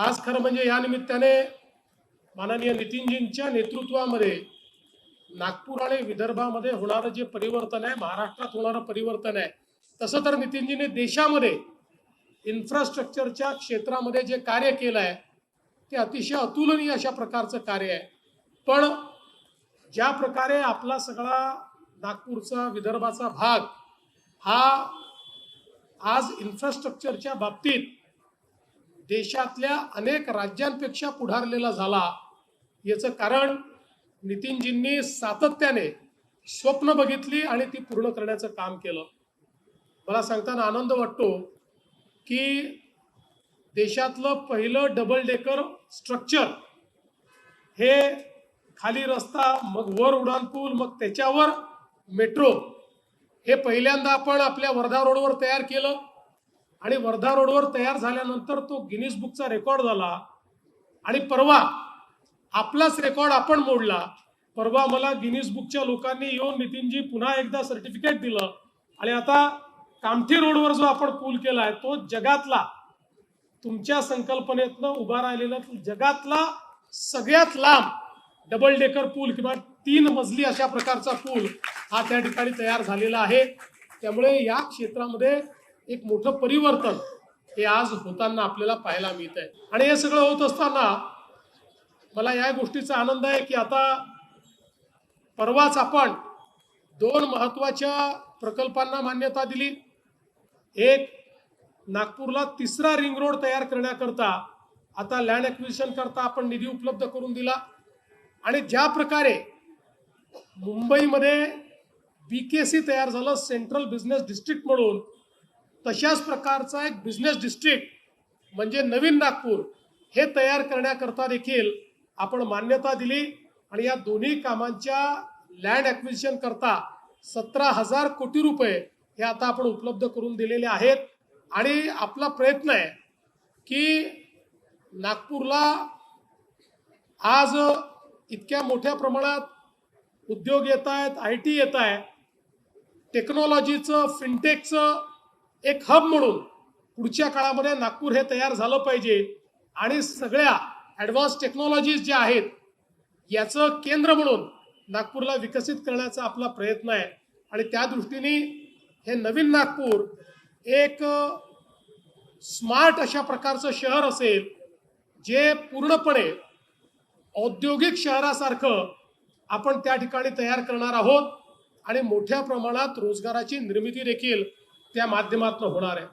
आज खरं म्हणजे या निमित्ताने माननीय नितीनजींच्या नेतृत्वामध्ये नागपूर आणि विदर्भामध्ये होणारं जे परिवर्तन आहे महाराष्ट्रात होणारं परिवर्तन आहे तसं तर नितीनजीने देशामध्ये इन्फ्रास्ट्रक्चरच्या क्षेत्रामध्ये जे कार्य केलं आहे ते अतिशय अतुलनीय अशा प्रकारचं कार्य आहे. पण ज्या प्रकारे आपला सगळा नागपूरचा विदर्भाचा भाग हा आज इन्फ्रास्ट्रक्चरच्या बाबतीत देशातल्या अनेक राज्यांपेक्षा पुढारलेला झाला. याचं कारण नितीनजींनी सातत्याने स्वप्न बघितली आणि ती पूर्ण करण्याचं काम केलं. मला सांगताना आनंद वाटतो की देशातलं पहिलं डबल डेकर स्ट्रक्चर हे खाली रस्ता मग वर उड्डाणपूल मग त्याच्यावर मेट्रो हे पहिल्यांदा आपण आपल्या वर्धा रोडवर तयार केलं. आणि वर्धा रोडवर तयार झाल्यानंतर तो गिनीज बुकचा रेकॉर्ड झाला. आणि परवा आपलाच रेकॉर्ड आपण मोडला. परवा मला गिनीज बुकच्या लोकांनी येऊन नितीनजी पुन्हा एकदा सर्टिफिकेट दिलं. आणि आता कामठी रोडवर जो आपण पूल केला आहे तो जगातला तुमच्या संकल्पनेतनं उभा राहिलेला जगातला सगळ्यात लांब डबल डेकर पूल किंवा तीन मजली अशा प्रकारचा पूल हा त्या ठिकाणी तयार झालेला आहे. त्यामुळे या क्षेत्रामध्ये एक मोठं परिवर्तन हे आज होताना आपल्याला पाहायला मिळत आहे आणि हे सगळं होत असताना मला या गोष्टीचा आनंद आहे की आता परवाच आपण दोन महत्त्वाच्या प्रकल्पांना मान्यता दिली. एक नागपूरला तिसरा रिंग रोड तयार करण्याकरता आता लँड ॲक्विजिशन करता आपण निधी उपलब्ध करून दिला. आणि ज्या प्रकारे मुंबईमध्ये बी के सी तयार झालं सेंट्रल बिझनेस डिस्ट्रिक्ट म्हणून तशाच प्रकारचा एक बिझनेस डिस्ट्रिक्ट म्हणजे नवीन नागपूर हे तयार करण्याकरता देखील आपण मान्यता दिली आणि या दोन्ही कामांच्या लँड ॲक्विजिशन करता सतरा हजार कोटी रुपये हे आता आपण उपलब्ध करून दिलेले आहेत. आणि आपला प्रयत्न आहे की नागपूरला आज इतक्या मोठ्या प्रमाणात उद्योग येत आहेत आय टी येत आहे. टेक्नॉलॉजीचं फिनटेकचं एक हब म्हणून पुढच्या काळामध्ये नागपूर हे तयार झालं पाहिजे. आणि सगळ्या ॲडव्हान्स टेक्नॉलॉजीज ज्या आहेत याचं केंद्र म्हणून नागपूरला विकसित करण्याचा आपला प्रयत्न आहे. आणि त्या दृष्टीने हे नवीन नागपूर एक स्मार्ट अशा प्रकारचं शहर असेल जे पूर्णपणे औद्योगिक शहरासारखं आपण त्या ठिकाणी तयार करणार आहोत. आणि मोठ्या प्रमाणात रोजगाराची निर्मिती देखील त्या माध्यमातून होणार आहे.